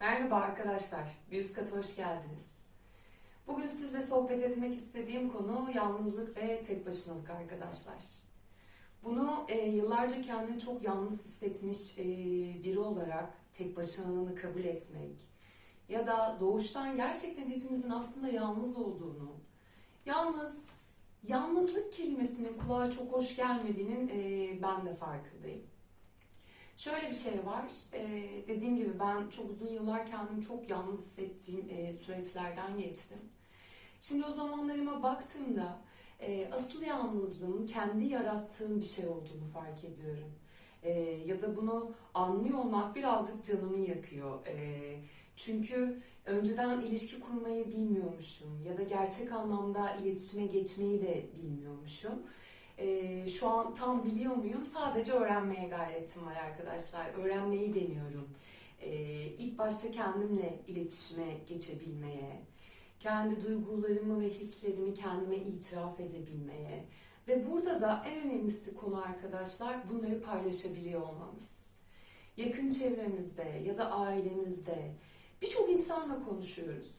Merhaba arkadaşlar, bir üst kata hoş geldiniz. Bugün sizle sohbet etmek istediğim konu yalnızlık ve tek başınalık arkadaşlar. Bunu e, yıllarca kendini çok yalnız hissetmiş e, biri olarak tek başınalığını kabul etmek ya da doğuştan gerçekten hepimizin aslında yalnız olduğunu, yalnız, yalnızlık kelimesinin kulağa çok hoş gelmediğinin e, ben de farkındayım. Şöyle bir şey var. Ee, dediğim gibi ben çok uzun yıllar kendimi çok yalnız hissettiğim e, süreçlerden geçtim. Şimdi o zamanlarıma baktığımda e, asıl yalnızlığın kendi yarattığım bir şey olduğunu fark ediyorum. E, ya da bunu anlıyor olmak birazcık canımı yakıyor. E, çünkü önceden ilişki kurmayı bilmiyormuşum ya da gerçek anlamda iletişime geçmeyi de bilmiyormuşum. Ee, şu an tam biliyor muyum? Sadece öğrenmeye gayretim var arkadaşlar. Öğrenmeyi deniyorum. Ee, ilk başta kendimle iletişime geçebilmeye, kendi duygularımı ve hislerimi kendime itiraf edebilmeye ve burada da en önemlisi konu arkadaşlar bunları paylaşabiliyor olmamız. Yakın çevremizde ya da ailemizde birçok insanla konuşuyoruz.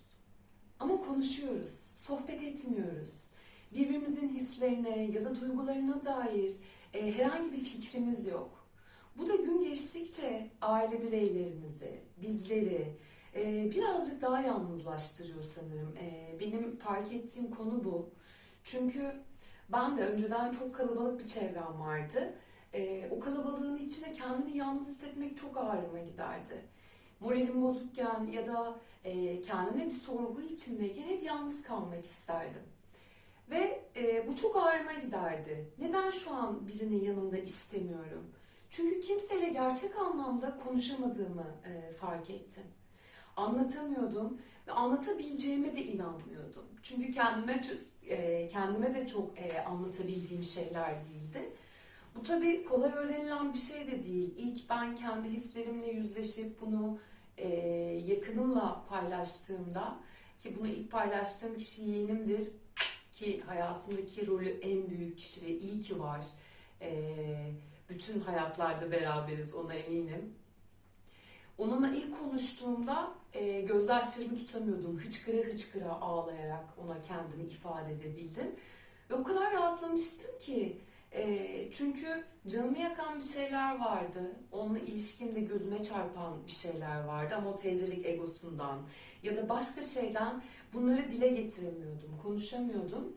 Ama konuşuyoruz, sohbet etmiyoruz birbirimizin hislerine ya da duygularına dair e, herhangi bir fikrimiz yok. Bu da gün geçtikçe aile bireylerimizi, bizleri e, birazcık daha yalnızlaştırıyor sanırım. E, benim fark ettiğim konu bu. Çünkü ben de önceden çok kalabalık bir çevrem vardı. E, o kalabalığın içinde kendimi yalnız hissetmek çok ağrıma giderdi. Moralim bozukken ya da e, kendime bir sorgu içindeyken hep yalnız kalmak isterdim. Ve e, bu çok ağrıma giderdi. Neden şu an birinin yanımda istemiyorum? Çünkü kimseyle gerçek anlamda konuşamadığımı e, fark ettim. Anlatamıyordum ve anlatabileceğime de inanmıyordum. Çünkü kendime e, kendime de çok e, anlatabildiğim şeyler değildi. Bu tabii kolay öğrenilen bir şey de değil. İlk ben kendi hislerimle yüzleşip bunu e, yakınımla paylaştığımda ki bunu ilk paylaştığım kişi yeğenimdir ki hayatımdaki rolü en büyük kişi ve iyi ki var. Ee, bütün hayatlarda beraberiz ona eminim. Onunla ilk konuştuğumda e, gözyaşlarımı tutamıyordum. Hıçkıra hıçkıra ağlayarak ona kendimi ifade edebildim. Ve o kadar rahatlamıştım ki. E, çünkü canımı yakan bir şeyler vardı. Onunla ilişkimde gözüme çarpan bir şeyler vardı. Ama o teyzelik egosundan ya da başka şeyden bunları dile getiremiyordum, konuşamıyordum.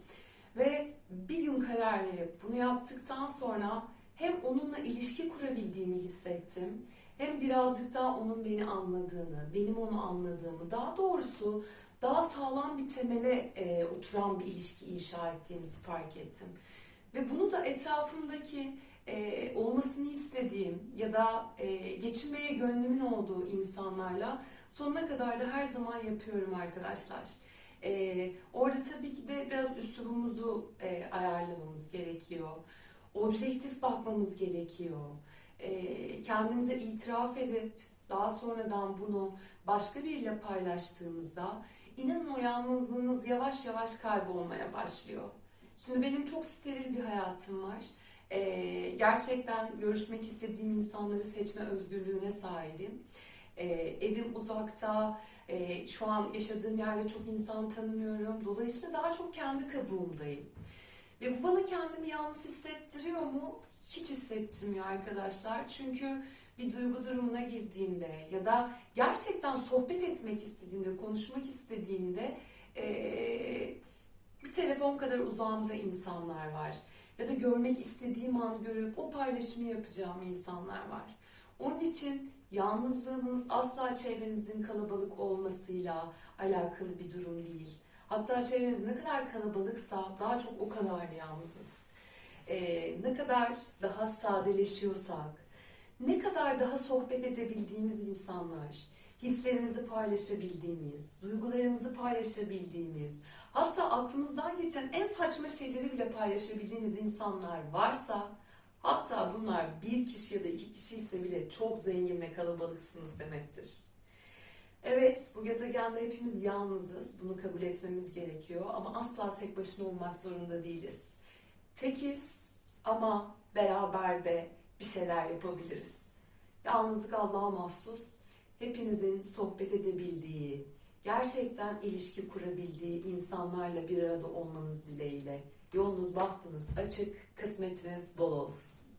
Ve bir gün karar verip bunu yaptıktan sonra hem onunla ilişki kurabildiğimi hissettim, hem birazcık daha onun beni anladığını, benim onu anladığımı, daha doğrusu daha sağlam bir temele e, oturan bir ilişki inşa ettiğimizi fark ettim. Ve bunu da etrafımdaki e, olmasını istediğim ya da e, geçinmeye gönlümün olduğu insanlarla sonuna kadar da her zaman yapıyorum arkadaşlar. Ee, orada tabii ki de biraz üslubumuzu e, ayarlamamız gerekiyor. Objektif bakmamız gerekiyor. Ee, kendimize itiraf edip daha sonradan bunu başka biriyle paylaştığımızda inanın o yalnızlığınız yavaş yavaş kaybolmaya başlıyor. Şimdi benim çok steril bir hayatım var. Ee, gerçekten görüşmek istediğim insanları seçme özgürlüğüne sahibim. Ee, evim uzakta, e, şu an yaşadığım yerde çok insan tanımıyorum. Dolayısıyla daha çok kendi kabuğumdayım. Ve bu bana kendimi yalnız hissettiriyor mu? Hiç hissettirmiyor arkadaşlar. Çünkü bir duygu durumuna girdiğimde ya da gerçekten sohbet etmek istediğimde, konuşmak istediğimde e, telefon kadar uzağımda insanlar var. Ya da görmek istediğim an görüp o paylaşımı yapacağım insanlar var. Onun için Yalnızlığınız asla çevrenizin kalabalık olmasıyla alakalı bir durum değil. Hatta çevreniz ne kadar kalabalıksa daha çok o kadar yalnızız. Ee, ne kadar daha sadeleşiyorsak, ne kadar daha sohbet edebildiğimiz insanlar, hislerimizi paylaşabildiğimiz, duygularımızı paylaşabildiğimiz, hatta aklımızdan geçen en saçma şeyleri bile paylaşabildiğimiz insanlar varsa Hatta bunlar bir kişi ya da iki kişi ise bile çok zengin ve kalabalıksınız demektir. Evet, bu gezegende hepimiz yalnızız. Bunu kabul etmemiz gerekiyor ama asla tek başına olmak zorunda değiliz. Tekiz ama beraber de bir şeyler yapabiliriz. Yalnızlık Allah'a mahsus. Hepinizin sohbet edebildiği, gerçekten ilişki kurabildiği insanlarla bir arada olmanız dileğiyle. Yolunuz, bahtınız açık, kısmetiniz bol olsun.